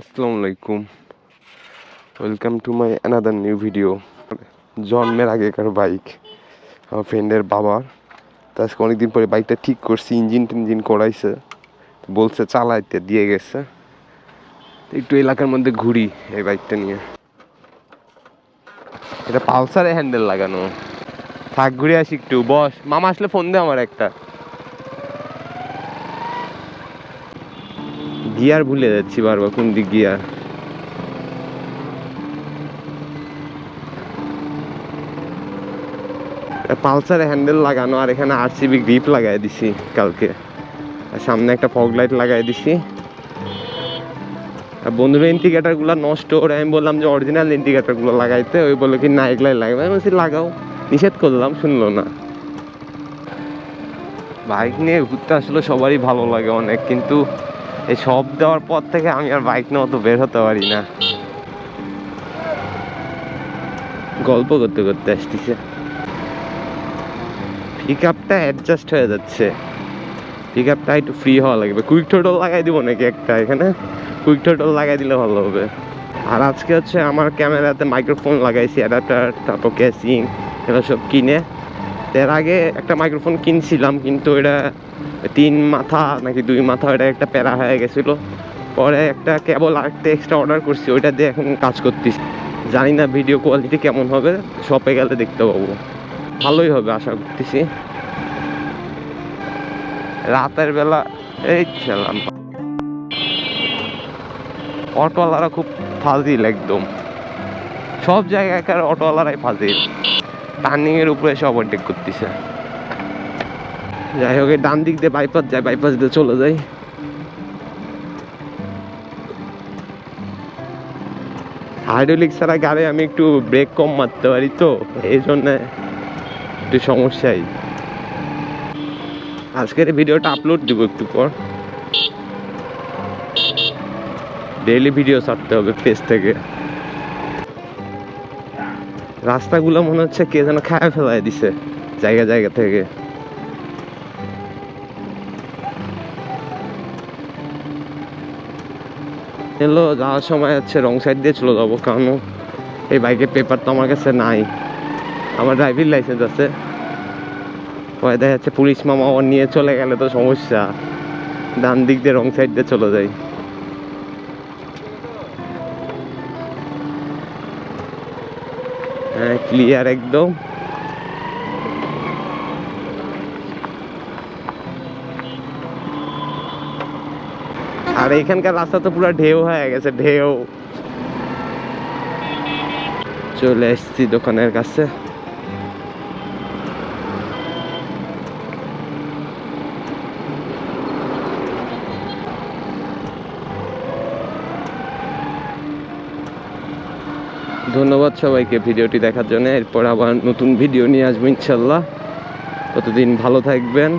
আসসালামু আলাইকুম। Welcome to my another new video জন্মের আগেকার বাইক আমার ফ্রেন্ডের বাবার তো আজকে অনেকদিন পরে বাইকটা ঠিক করছি ইঞ্জিন টিঞ্জিন করাইছে, বলছে চালাইতে, দিয়ে গেছে। একটু এলাকার মধ্যে ঘুরি এই বাইকটা নিয়ে। এটা পালসারে হ্যান্ডেল লাগানো। থাক, ঘুরে আসি একটু। বস, মামা আসলে ফোন দে আমার একটা। গিয়ার ভুলে যাচ্ছি বারবার, কোন দিক গিয়ার পালসারে হ্যান্ডেল লাগানো আর এখানে আরসিবি গ্রিপ লাগাই দিছি কালকে। আর সামনে একটা ফগ লাইট লাগাই দিছি। আর বন্ধুরা ইন্ডিকেটারগুলো নষ্ট ওরে, আমি বললাম যে অরিজিনাল ইন্ডিকেটারগুলো লাগাইতে, ওই বলে কি না এগুলাই লাগাবে? আমি লাগাও। নিষেধ করলাম, শুনলো না। বাইক নিয়ে ঘুরতে আসলে সবারই ভালো লাগে অনেক, কিন্তু এই সব দেওয়ার পর থেকে আমি আর বাইক নিয়ে অত বের হতে পারি না। গল্প করতে করতে আসতেছে। পিক আপটা অ্যাডজাস্ট হয়ে যাচ্ছে। পিক আপটা একটু ফ্রি হওয়া লাগবে। কুইক টোটাল লাগাই দিব নাকি একটা এখানে? কুইক টোটাল লাগাই দিলে ভালো হবে। আর আজকে হচ্ছে আমার ক্যামেরাতে মাইক্রোফোন লাগাইছি অ্যাডাপ্টার তারপর ক্যাসিং এগুলো সব কিনে। এর আগে একটা মাইক্রোফোন কিনছিলাম, কিন্তু এটা তিন মাথা নাকি দুই মাথা, এটা একটা প্যারা হয়ে গেছিল। পরে একটা কেবল আরেকটা এক্সট্রা অর্ডার করছি, ওইটা দিয়ে এখন কাজ করতেছি। জানি না ভিডিও কোয়ালিটি কেমন হবে শপে গেলে দেখতে পাবো। ভালোই হবে আশা করতেছি। রাতের বেলা, এই খেলাম। অটোওয়ালারা খুব ফাজিল একদম। সব জায়গাকার অটোওয়ালারাই ফাজিল। টার্নিং এর উপরে এসে ওভারটেক করতেছে। যাই হোক ডান দিক দিয়ে বাইপাস যায় বাইপাস দিয়ে চলে যাই। হাইড্রোলিক ছাড়া গাড়ি আমি একটু ব্রেক কম মারতে পারি তো, এই জন্য একটু সমস্যাই। আজকের ভিডিওটা আপলোড দিব একটু পর। ডেইলি ভিডিও ছাড়তে হবে পেজ থেকে। রাস্তাগুলো মনে হচ্ছে কে যেন খায় ফেলাই দিছে, জায়গা জায়গা থেকে। এলো, যাওয়ার সময় হচ্ছে রং সাইড দিয়ে চলে যাব, কারণ এই বাইকের পেপার তো আমার কাছে নাই। আমার ড্রাইভিং লাইসেন্স আছে। পরে দেখা যাচ্ছে পুলিশ মামা নিয়ে চলে গেলে তো সমস্যা। ডান দিক দিয়ে রং সাইড দিয়ে চলে যাই। ক্লিয়ার একদম। আর এখানকার রাস্তা তো পুরো ঢেউ হয়ে গেছে, ঢেউ। চলে এসছি দোকানের কাছে। ধন্যবাদ সবাইকে ভিডিওটি দেখার জন্য। এরপর আবার নতুন ভিডিও নিয়ে আসব ইনশাল্লাহ। ততদিন ভালো থাকবেন।